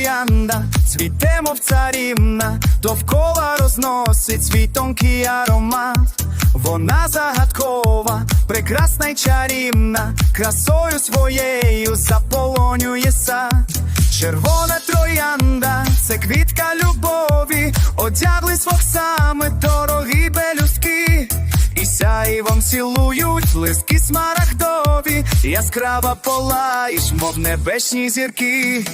троянда, цвіте, мов царівна, довкола розносить свій тонкий аромат. Вона загадкова, прекрасна й чарівна, красою своєю заполонює сад. Червона троянда, це квітка любові, одяглись воксами, дорогі пелюстки, і сяйвом цілують лиски смарагдові, яскрава полаєш, мов небесні зірки.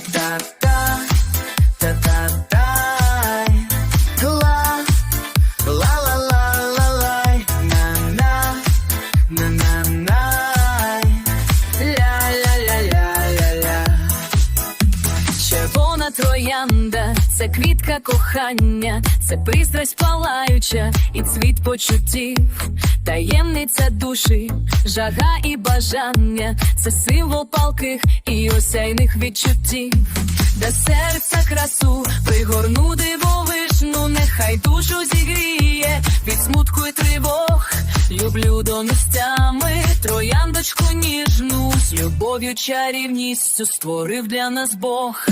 Троянда, це квітка кохання, це пристрасть палаюча і цвіт почуттів, таємниця душі, жага і бажання, це символ палких і осяйних відчуттів, до серця красу пригорну дивовижну, нехай душу зігріє від смутку й тривог. Люблю до місцями трояндочку ніжну, з любов'ю чарівністю створив для нас Бог.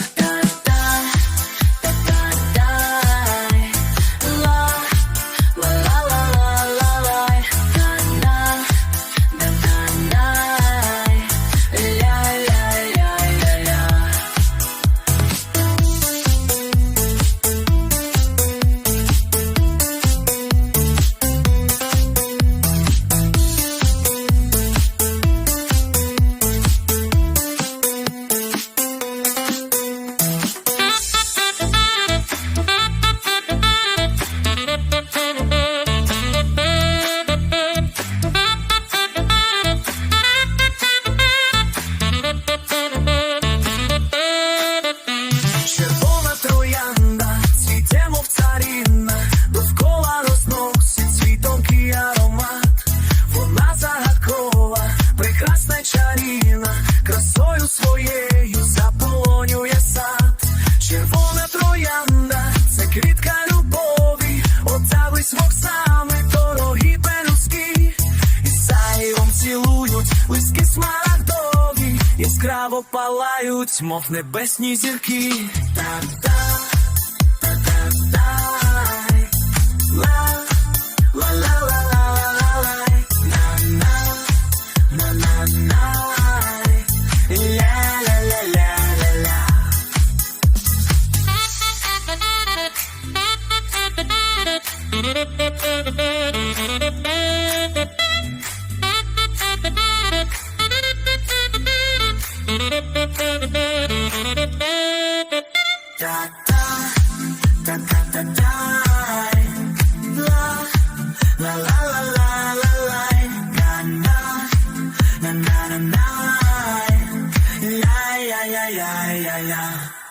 Цілують лиски смарагдові, яскраво палають, мов небесні зірки. Та-та, yeah, yeah, yeah.